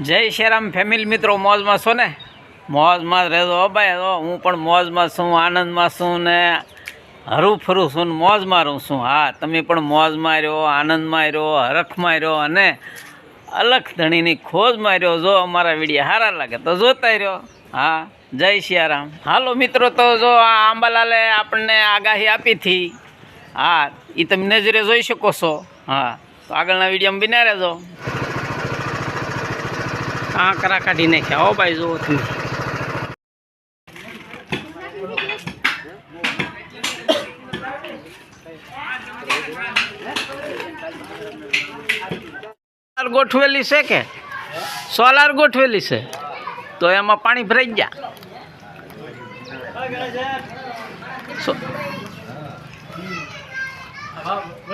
જય શ્રીરામ ફેમિલી મિત્રો, મોજમાં છો ને? મોજમાં રહેજો ભાઈ. હો, હું પણ મોજમાં છું, આનંદમાં છું ને હરું છું ને મોજમાં રહું છું. હા, તમે પણ મોજમાં રહ્યો આનંદમાં રહ્યો હરખમાં રહ્યો અને અલખ ધણીની ખોજમાં રહ્યો જો અમારા વીડિયો સારા લાગે તો જોતા રહ્યો હા, જય સિયારામ હાલો મિત્રો, તો જો આ આંબાલાલે આપણને આગાહી આપી હતી. હા એ તમે નજરે જોઈ શકો છો. હા, તો આગળના વિડીયોમાં બિના રહેજો. કાંકરા કાઢી નાખ્યા. હો ભાઈ, જુઓ તમે. સોલાર ગોઠવેલી છે કે? સોલાર ગોઠવેલી છે. તો એમાં પાણી ભરાઈ ગયા.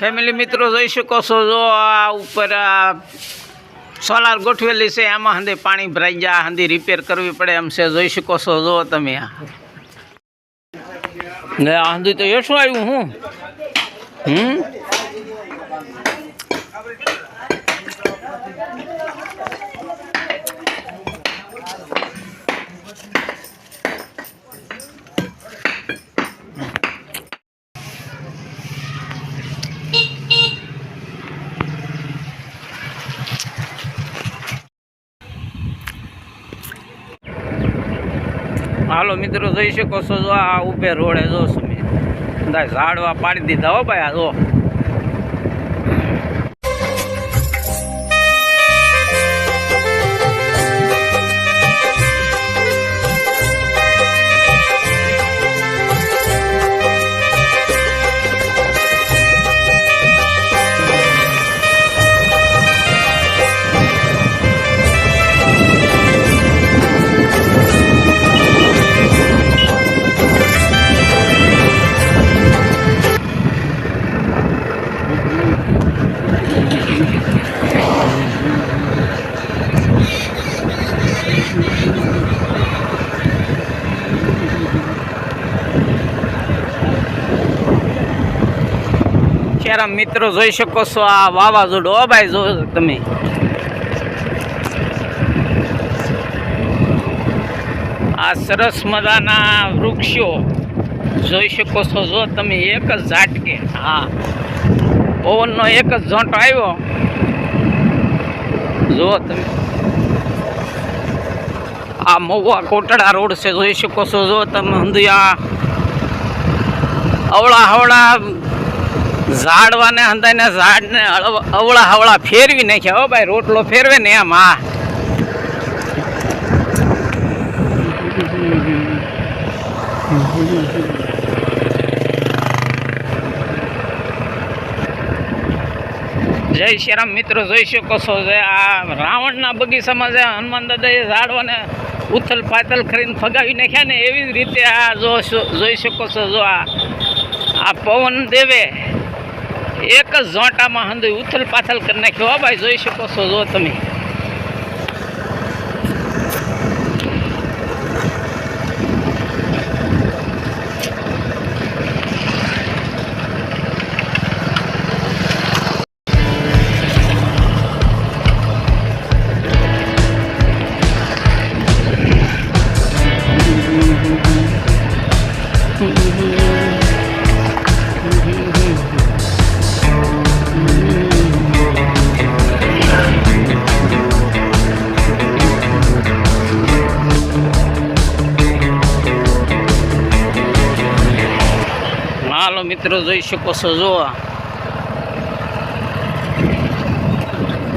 ફેમિલી મિત્રો જોઈ શકો છો, જો આ ઉપર આ સોલાર ગોઠવેલી છે, એમાં હંધી પાણી ભરાઈ જાય હંધી રિપેર કરવી પડે એમ છે. જોઈ શકો છો જુઓ તમે આ. ને આ હંધી તો એ શું આવ્યું હું. હમ? હાલો મિત્રો, જોઈ શકો છો જો આ ઉભે રોડે જો ઝાડવા પાડી દીધા હો ભાઈ આ જો. ત્યારે મિત્રો જોઈ શકો છો આ વાવાઝોડું. હો ભાઈ જો તમે. આ સરસ મજાના વૃક્ષો. જોઈ શકો છો જો તમે, એક જ ઝાટકે. હા. પવનનો એક જ ઝોંટો આવ્યો. જો તમે. આ મહુવા કોટડા રોડ છે, જોઈ શકો છો જો તમે હંધિયા અવળા હવળા ઝાડવાને હંધાઈને ઝાડને અવળા હવળા ફેરવી નાખ્યા હો ભાઈ, રોટલો ફેરવે ને એમ હા જય શ્રીરામ મિત્રો, જોઈ શકો છો જે આ રાવણના બગીચામાં જે હનુમાન દાદાએ ઝાડવાને ઉથલ પાથલ કરીને ફગાવી નાખ્યા ને એવી જ રીતે આ જો જોઈ શકો છો જો આ પવન દેવે એક જ ઝોંટામાં હંધુય ઉથલ પાથલ કરી નાખ્યો. ભાઈ જોઈ શકો છો જો તમે. મિત્રો જોઈ શકો છો જો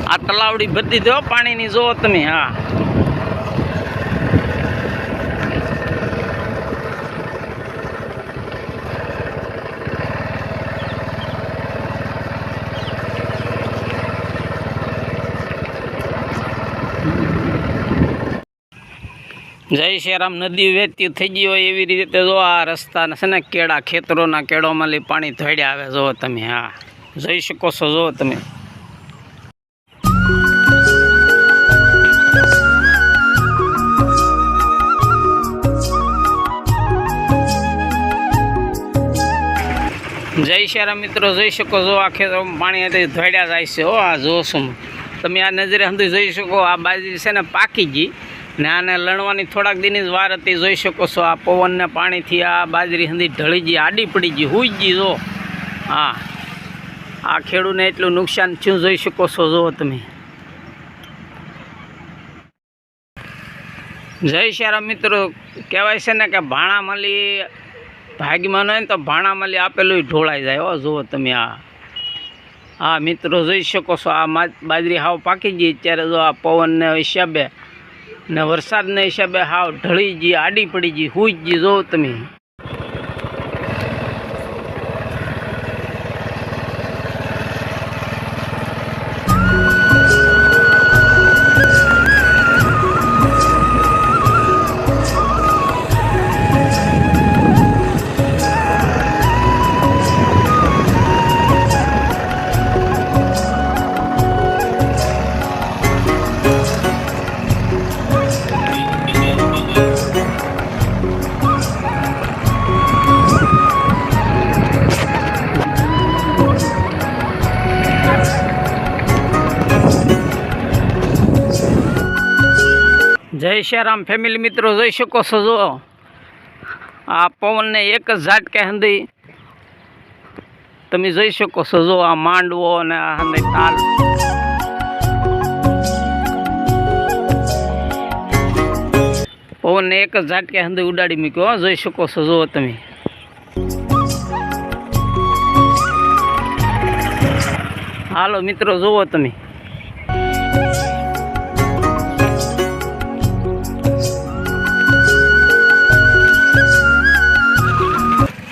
આ તલાવડી બધી દો પાણીની જો તમે હા. જય શ્રીરામ નદી વહેતી થઈ ગઈ હોય એવી રીતે જો આ રસ્તા છે ને કેળા ખેતરોના કેળોમાં લઈ પાણી ધોડ્યા આવે જો તમે હા જોઈ શકો છો જો તમે. જય શ્રીરામ મિત્રો, જોઈ શકો છો, આ ખેતરોમાં પાણી હતી ધોડ્યા જાય છે, હો, આ જોશું તમે આ નજરે સમજી જોઈ શકો, આ બાજરી છે ને પાકી ગઈ. ને આને લણવાની થોડાક દિનની જ વાર હતી. જોઈ શકો છો આ પવનને પાણીથી આ બાજરી હંધી ઢળી ગઈ, આડી પડી ગઈ, હુઈ ગઈ, જો. હા. આ ખેડૂને એટલું નુકસાન થયું, જોઈ શકો છો, જુઓ તમે. જય શ્યારામ મિત્રો, કહેવાય છે ને કે ભાણામલી ભાગમાં ન હોય ને તો ભાણામલી આપેલું ઢોળાઈ જાય, હો, જુઓ તમે આ. હા, મિત્રો, જોઈ શકો છો, આ બાજરી હાવ પાકી ગઈ ત્યારે જો આ પવનને હિસાબે ને વરસાદના હિસાબે હાવ ઢળી ગઈ આડી પડી ગઈ હુઈ ગઈ જો તમે. જય શ્યારામ ફેમિલી મિત્રો, જોઈ શકો છો જો આ પવનને એક જ ઝાટકે હંધી. તમે જોઈ શકો છો જો આ માંડવો અને આ હંધી તાલ. પવનને એક જ ઝાટકે હંધી ઉડાડી મૂક્યો જોઈ શકો છો જો તમે. હાલો મિત્રો, જુઓ તમે.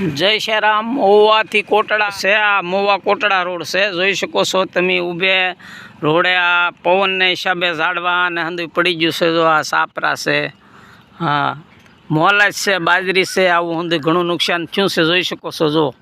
જય શ્યારામ મહુવાથી કોટડા છે આ મહુવા કોટડા રોડ છે. જોઈ શકો છો તમે ઊભે રોડે આ પવનને હિસાબે ઝાડવા અને હંધી પડી ગયું છે જો આ સાપરા છે. હા મોલાજ છે, બાજરી છે, આવું હંધી ઘણું નુકસાન થયું છે, જોઈ શકો છો જો.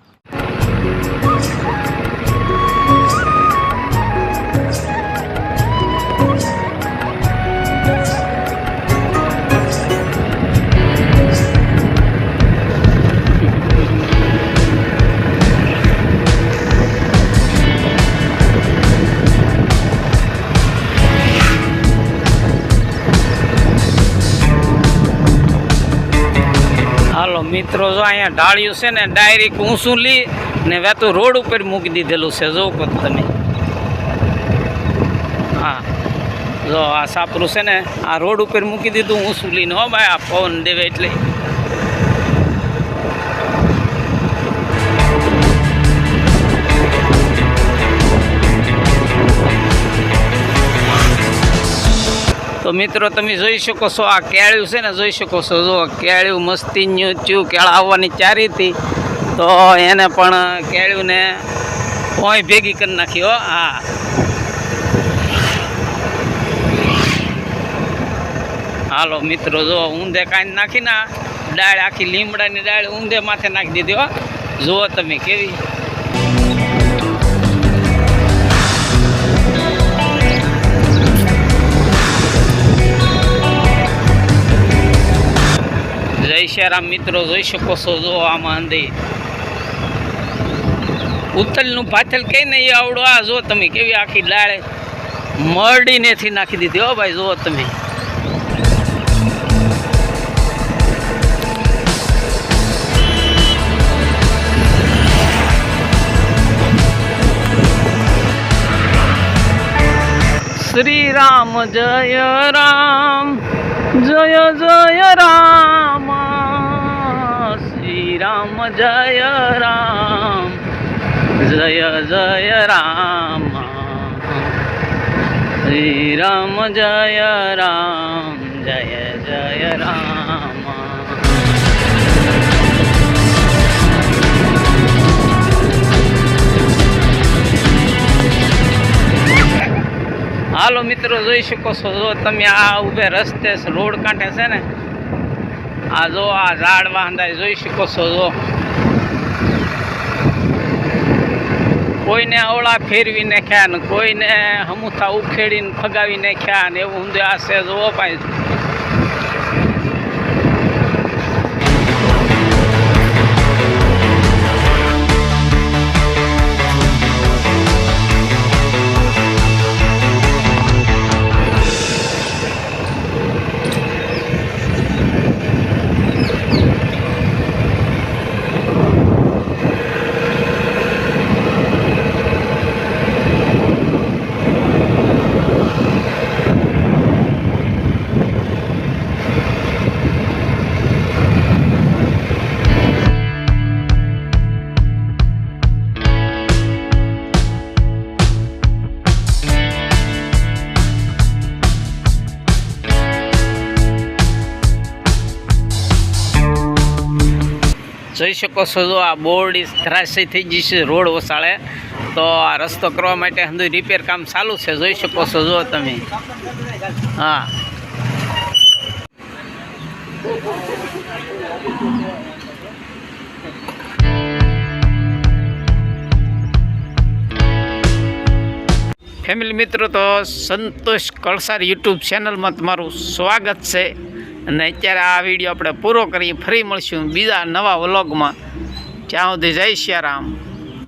મિત્રો, જો અહીંયા ઢાળ્યું છે ને ડાયરેક્ટ ઊંચું લી ને વેતું રોડ ઉપર મૂકી દીધેલું છે. જો કહો તમે. હા. જો આ સાપરું છે ને, આ રોડ ઉપર મૂકી દીધું, ઊંચું લઈને હો ભાઈ, આ પવન દેવે એટલે. તો મિત્રો, તમે જોઈ શકો છો આ કેળ્યું છે ને, જોઈ શકો છો, જો કેળ્યું મસ્તીન્યું થયું, કેળા આવવાની ચારી હતી. તો એને પણ કેળ્યુંને ભોંય ભેગી કરી નાખી, હો, હા. હાલો મિત્રો, જો ઊંધે કાંઈ નાખી ના ડાળ આખી લીમડાની ડાળ ઊંધે માથે નાખી દીધી, હો. જુઓ તમે કેવી જય શ્યારામ મિત્રો, જોઈ શકો છો, જો આમાં અંધી ઉથલનું પાથલ કઈ ને આવડો આ, જો તમે કેવી આખી લાળે મરડીનેથી નાખી દીધી, હો ભાઈ જુઓ તમે. શ્રી રામ જય રામ, જય જય જય જય રામ શ્રી રામ જય રામ જય જય રામ હાલો મિત્રો, જોઈ શકો છો, જો તમે આ ઊભે રસ્તે રોડ કાંઠે છે ને, આ જો આ ઝાડ વાંધાય, જોઈ શકો છો, જો. કોઈને અવળા ફેરવી નાખ્યા ને કોઈને હમુથા ઉખેડીને ફગાવી નાખ્યા ને એવું હું આ છે જોવો ભાઈ. જોઈ શકો છો જો આ બોર્ડ ધરાશય થઈ જશે રોડ વસાળે. તો આ રસ્તો કરવા માટે હંધુ રિપેર કામ ચાલુ છે. જોઈ શકો છો જો તમે. હા. ફેમિલી મિત્રો, તો સંતોષ કળસાર યુટ્યુબ ચેનલમાં તમારું સ્વાગત છે. અને અત્યારે આ વીડિયો આપણે પૂરો કરી ફરી મળશું બીજા નવા વ્લોગમાં. જ્યાં સુધી જય સિયારામ